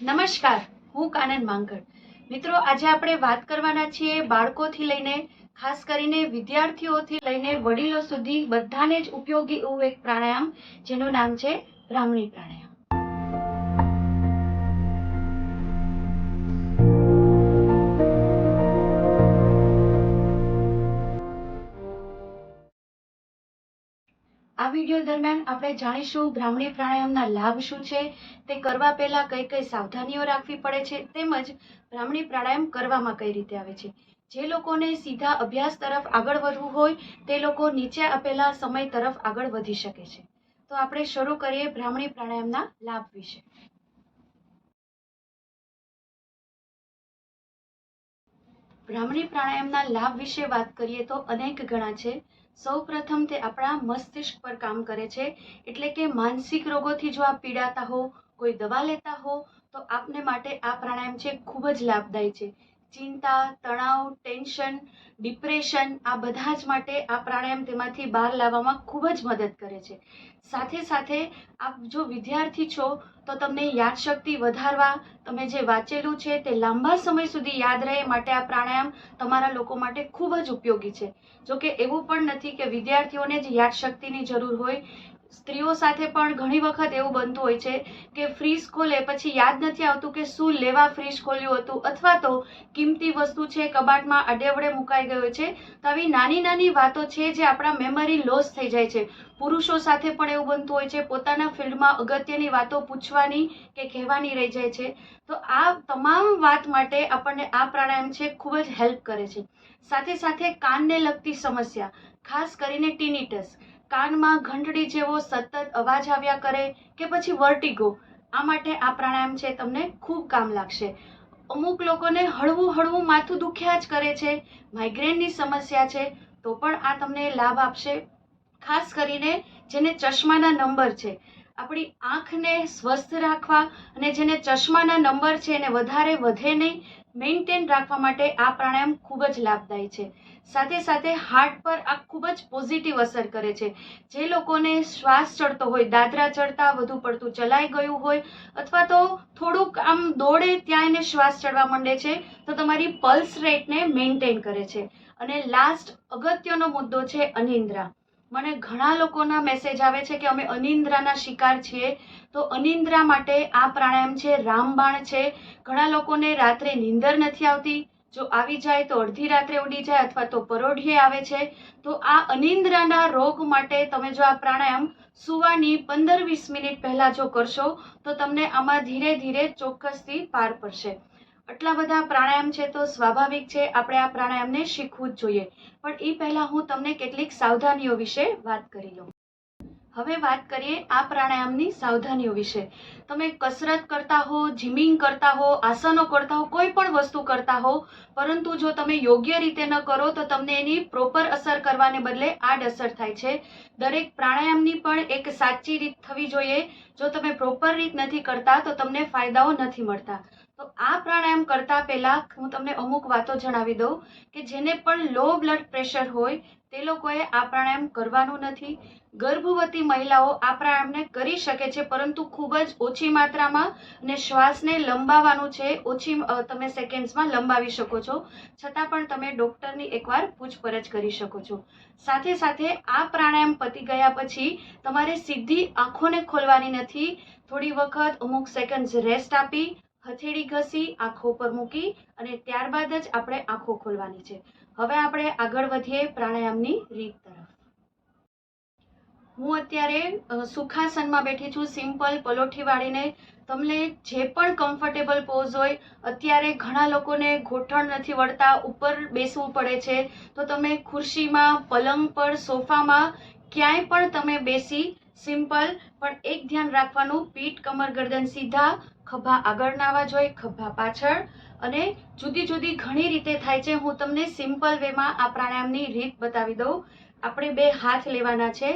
નમસ્કાર, હું કાનન માંગડ મિત્રો, આજે આપણે વાત કરવાના છીએ બાળકોથી લઈને, ખાસ કરીને વિદ્યાર્થીઓથી લઈને વડીલો સુધી બધાને જ ઉપયોગી એવું એક પ્રાણાયામ, જેનું નામ છે બ્રાહ્મણી પ્રાણાયામ. વીડિયો દરમિયાન આપણે જાણીશું ભ્રામણી પ્રાણાયામના લાભ શું છે, તે કરવા પહેલાં કઈ કઈ સાવધાનીઓ રાખવી પડે છે, તેમજ ભ્રામણી પ્રાણાયામ કરવામાં કઈ રીતે આવે છે. જે લોકોને સીધા અભ્યાસ તરફ આગળ વધવું હોય, તે લોકો નીચે આપેલા સમય તરફ આગળ વધી શકે છે. તો આપણે શરૂ કરીએ ભ્રામણી પ્રાણાયામના લાભ વિશે. ભ્રામણી પ્રાણાયામના લાભ વિશે વાત કરીએ તો અનેક ગણા છે. સૌ પ્રથમ તે આપણા મસ્તિષ્ક પર કામ કરે છે. એટલે કે માનસિક રોગોથી જો આપ પીડાતા હો, કોઈ દવા લેતા હો, તો આપને માટે આ પ્રાણાયામ છે ખૂબ જ લાભદાયી છે. ચિંતા, તણાવ, ટેન્શન, ડિપ્રેશન આ બધા જ માટે આ પ્રાણાયામ તેમાંથી બહાર લાવવામાં ખૂબ જ મદદ કરે છે. સાથે સાથે આપ જો વિદ્યાર્થી છો, તો તમને યાદશક્તિ વધારવા, તમે જે વાંચેલું છે તે લાંબા સમય સુધી યાદ રહે માટે આ પ્રાણાયામ તમારા લોકો માટે ખૂબ જ ઉપયોગી છે. જો કે એવું પણ નથી કે વિદ્યાર્થીઓને જ યાદશક્તિની જરૂર હોય સ્ત્રીઓ સાથે પણ ઘણી વખત એવું બનતું હોય છે કે ફ્રીજ ખોલે પછી યાદ નથી આવતું કે શું લેવા ફ્રીજ ખોલ્યું હતું અથવા તો કિંમતી વસ્તુ છે કબાટમાં અડેવડે મુકાઈ ગયો છે. તો આવી નાની નાની વાતો છે જે આપણા મેમરી લોસ થઈ જાય છે. પુરુષો સાથે પણ એવું બનતું હોય છે, પોતાના ફિલ્ડમાં અગત્યની વાતો પૂછવાની કે કહેવાની રહી જાય છે. તો આ તમામ વાત માટે આપણને આ પ્રાણાયામ છે ખૂબ જ હેલ્પ કરે છે. સાથે સાથે કાનને લગતી સમસ્યા, ખાસ કરીને ટીનિટસ કાનમાં ઘંટડી જેવો સતત અવાજ આવ્યા કરે કે પછી વર્ટિગો આ માટે આ પ્રાણાયામ છે તમને ખૂબ કામ લાગશે. અમુક લોકોને હળવું હળવું માથું દુખ્યા જ કરે છે માઇગ્રેનની સમસ્યા છે, તો પણ આ તમને લાભ આપશે, ખાસ કરીને જેને ચશ્માના નંબર છે. આપણી આંખને સ્વસ્થ રાખવા અને જેને ચશ્માના નંબર છે એને વધારે વધે નહીં, મેન્ટેન રાખવા માટે આ પ્રાણાયામ ખૂબ જ લાભદાયી છે. સાથે સાથે હાર્ટ પર આ ખૂબ જ પોઝિટિવ અસર કરે છે. જે લોકોને શ્વાસ ચડતો હોય, દાદરા ચડતા વધુ પડતું ચલાઈ ગયું હોય, અથવા તો થોડુંક આમ દોડે ત્યાં એને શ્વાસ ચડવા માંડે છે, તો તમારી પલ્સ રેટને મેન્ટેન કરે છે. અને લાસ્ટ અગત્યનો મુદ્દો છે અનિંદ્રા. મને ઘણા લોકોના મેસેજ આવે છે કે અમે અનિંદ્રાના શિકાર છીએ, તો અનિંદ્રા માટે આ પ્રાણાયામ છે, રામબાણ છે. ઘણા લોકોને રાત્રે નીંદર નથી આવતી જો આવી જાય તો અડધી રાત્રે ઉડી જાય અથવા તો પરોઢિયે આવે છે, તો આ અનિંદ્રાના રોગ માટે તમે જો આ પ્રાણાયામ સુવાની પંદર વીસ મિનિટ પહેલાં જો કરશો, તો તમને આમાં ધીરે ધીરે ચોક્કસથી પાર પડશે. આટલા બધા પ્રાણાયામ છે તો સ્વાભાવિક છે, આપણે આ પ્રાણાયામને શીખવું જ જોઈએ. પણ એ પહેલાં હું તમને કેટલીક સાવધાનીઓ વિશે વાત કરી લઉં. હવે વાત કરીએ આ પ્રાણાયામની સાવધાનીઓ વિશે. તમે કસરત કરતા હો, જિમિંગ કરતા હો, આસનો કરતા હો, કોઈ પણ વસ્તુ કરતા હો, પરંતુ જો તમે યોગ્ય રીતે ન કરો, તો તમને એની પ્રોપર અસર કરવાને બદલે આડ અસર થાય છે. દરેક પ્રાણાયામની પણ એક સાચી રીત થવી જોઈએ. જો તમે પ્રોપર રીત નથી કરતા, તો તમને ફાયદાઓ નથી મળતા. તો આ પ્રાણાયામ કરતા પહેલા હું તમને અમુક વાતો જણાવી દઉં કે જેને પણ લો બ્લડ પ્રેશર હોય તે લોકોએ આ પ્રાણાયામ કરવાનું નથી. ગર્ભવતી મહિલાઓ આ પ્રાણાયામને કરી શકે છે, પરંતુ ખૂબ જ ઓછી માત્રામાં અને શ્વાસને લંબાવવાનું છે. ઓછી તમે સેકન્ડ્સમાં લંબાવી શકો છો. છતાં પણ તમે ડૉક્ટરની એકવાર પૂછપરછ કરી શકો છો. સાથે સાથે આ પ્રાણાયામ પતી ગયા પછી તમારે સીધી આંખોને ખોલવાની નથી. થોડી વખત અમુક સેકન્ડ્સ રેસ્ટ આપી હથેળી ઘસી, આંખો પર મૂકી અને ત્યારબાદ જ આપણે આંખો ખોલવાની છે. હવે આપણે આગળ વધીએ પ્રાણાયામની રીત તરફ. હું અત્યારે સુખાસનમાં બેઠી છું, સિમ્પલ પલોઠી વાળીને. તમને જે પણ કમ્ફર્ટેબલ પોઝ હોય, અત્યારે ઘણા લોકોને ગોઠણ નથી વળતા, ઉપર બેસવું પડે છે. તો તમે ખુરશીમાં, પલંગ પર, સોફામાં ક્યાંય પણ તમે બેસી, સિમ્પલ, પણ એક ધ્યાન રાખવાનું, પીઠ કમર ગરદન સીધા ખભા આગળ નાવા જોઈએ ખભા પાછળ. અને જુદી જુદી ઘણી રીતે થાય છે. હું તમને સિમ્પલ વેમાં આ પ્રાણાયામની રીત બતાવી દઉં. આપણે બે હાથ લેવાના છે.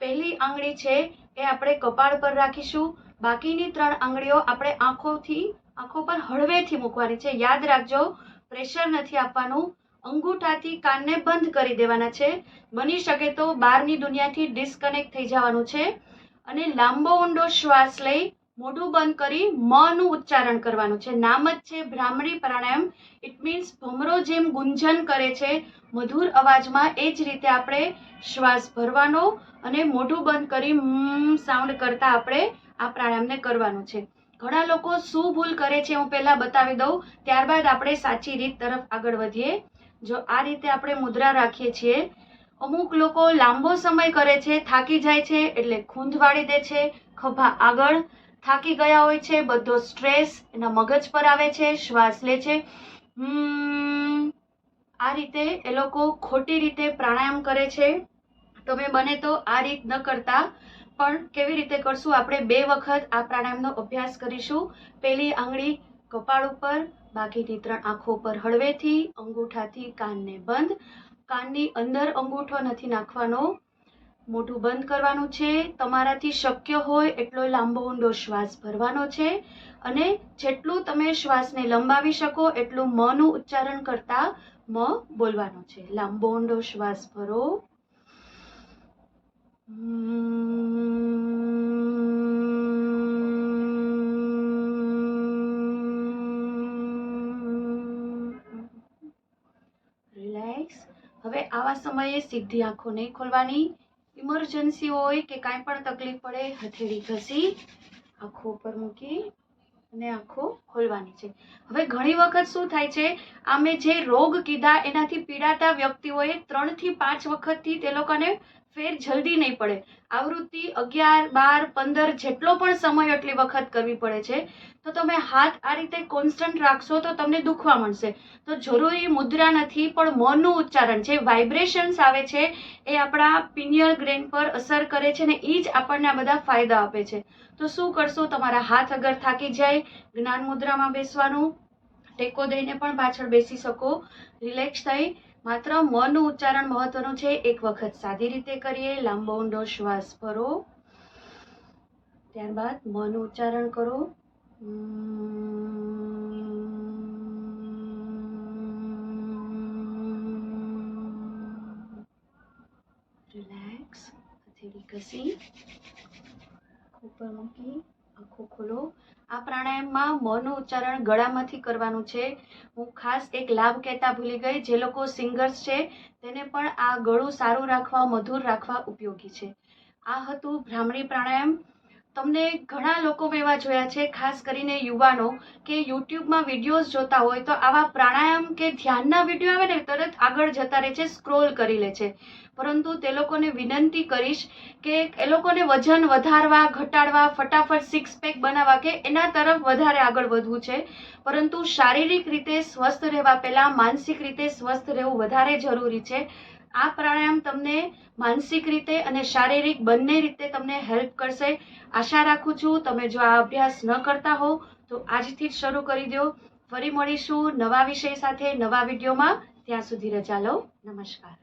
પહેલી આંગળી છે એ આપણે કપાળ પર રાખીશું. બાકીની ત્રણ આંગળીઓ આપણે આંખોથી, આંખો પર હળવેથી મૂકવાની છે. યાદ રાખજો પ્રેશર નથી આપવાનું. અંગૂઠાથી કાનને બંધ કરી દેવાના છે. બની શકે તો બહારની દુનિયાથી ડિસ્કનેક્ટ થઈ જવાનું છે. અને લાંબો ઊંડો શ્વાસ લઈ મોઢું બંધ કરી મ નું ઉચ્ચારણ કરવાનું છે. નામ જ છે ભ્રામરી પ્રાણાયામ. ઇટ મીન્સ ભમરો જેમ ગુંજન કરે છે, મધુર અવાજમાં એ જ રીતે આપણે શ્વાસ ભરવાનો અને મોઢું બંધ કરી સાઉન્ડ કરતા આપણે આ પ્રાણાયામને કરવાનું છે. ઘણા લોકો શું ભૂલ કરે છે હું પહેલાં બતાવી દઉં. ત્યારબાદ આપણે સાચી રીત તરફ આગળ વધીએ. જો આ રીતે આપણે મુદ્રા રાખીએ છીએ, અમુક લોકો લાંબો સમય કરે છે, થાકી જાય છે, એટલે ખૂંધ વાળી દે છે, ખભા આગળ થાકી ગયા હોય છે, બધો સ્ટ્રેસ એના મગજ પર આવે છે, શ્વાસ લે છે. આ રીતે એ લોકો ખોટી રીતે પ્રાણાયામ કરે છે. તમે બને તો આ રીત ન કરતા, પણ કેવી રીતે કરશું? આપણે બે વખત આ પ્રાણાયામનો અભ્યાસ કરીશું. પહેલી આંગળી કપાળ ઉપર બાકીની ત્રણ આંખો પર હળવેથી, અંગૂઠાથી કાનને બંધ. કાનની અંદર અંગૂઠો નથી નાખવાનો. મોઢું બંધ કરવાનું છે, તમારાથી શક્ય હોય એટલો લાંબો ઊંડો શ્વાસ ભરવાનો છે અને જેટલું તમે શ્વાસને લંબાવી શકો એટલું મનું ઉચ્ચારણ કરતા મ બોલવાનું છે. લાંબો ઊંડો શ્વાસ ભરો. રિલેક્સ. હવે આવા સમયે સીધી આંખો નહીં ખોલવાની. ઇમરજન્સી હોય કે કાંઈ પણ તકલીફ પડે, હથેળી ઘસી, આંખો ઉપર મૂકી અને આંખો ખોલવાની છે. હવે ઘણી વખત શું થાય છે? આ જે રોગ કીધા એનાથી પીડાતા વ્યક્તિઓએ ત્રણથી પાંચ વખતથી તે લોકોને ફેર જલ્દી નહીં પડે. આવૃત્તિ અગિયાર, બાર, પંદર જેટલો પણ સમય એટલી વખત કરવી પડે છે, તો તમે હાથ આ રીતે કોન્સ્ટન્ટ રાખશો તો તમને દુખવા મળશે તો જરૂરી મુદ્રા નથી, પણ મનનું ઉચ્ચારણ જે વાઇબ્રેશન્સ આવે છે, એ આપણા પિનિયલ ગ્રેન પર અસર કરે છે ને એ જ આપણને આ બધા ફાયદા આપે છે. તો શું કરશો? તમારા હાથ અગર થાકી જાય, જ્ઞાન મુદ્રામાં બેસવાનું, ટેકો દઈને પણ પાછળ બેસી શકો રિલેક્સ થઈ માત્ર મનનું ઉચ્ચારણ મહત્વનું છે. એક વખત સાદી રીતે કરીએ લાંબો ઊંડો શ્વાસ ભરો. ત્યારબાદ મનનું ઉચ્ચારણ કરો. રિલેક્સ. હથેળી ઘસી. ઉપર મૂકી. આંખો ખોલો. આ પ્રાણાયામમાં મનું ઉચ્ચારણ ગળામાંથી કરવાનું છે. હું ખાસ એક લાભ કહેતા ભૂલી ગઈ. જે લોકો સિંગર્સ છે, તેને પણ આ ગળું સારું રાખવા, મધુર રાખવા ઉપયોગી છે. આ હતું ભ્રામરી પ્રાણાયામ. તમને ઘણા લોકો એવા જોયા છે, ખાસ કરીને યુવાનો, કે યુટ્યુબમાં વિડીયોઝ જોતા હોય તો આવા પ્રાણાયામ કે ધ્યાનના વીડિયો આવે ને, તરત આગળ જતા રહે છે, સ્ક્રોલ કરી લે છે. પરંતુ તે લોકોને વિનંતી કરીશ કે એ લોકોને વજન વધારવા, ઘટાડવા, ફટાફટ સિક્સ પેક બનાવવા કે એના તરફ વધારે આગળ વધવું છે. પરંતુ શારીરિક રીતે સ્વસ્થ રહેવા પહેલાં, માનસિક રીતે સ્વસ્થ રહેવું વધારે જરૂરી છે. આ પ્રાણાયામ તમને માનસિક રીતે અને શારીરિક બંને રીતે તમને હેલ્પ કરશે. આશા રાખું છું તમે જો આ અભ્યાસ ન કરતા હો, તો આજથી જ શરૂ કરી દો. ફરી મળીશું નવા વિષય સાથે નવા વિડીયોમાં. ત્યાં સુધી રજા લો. નમસ્કાર.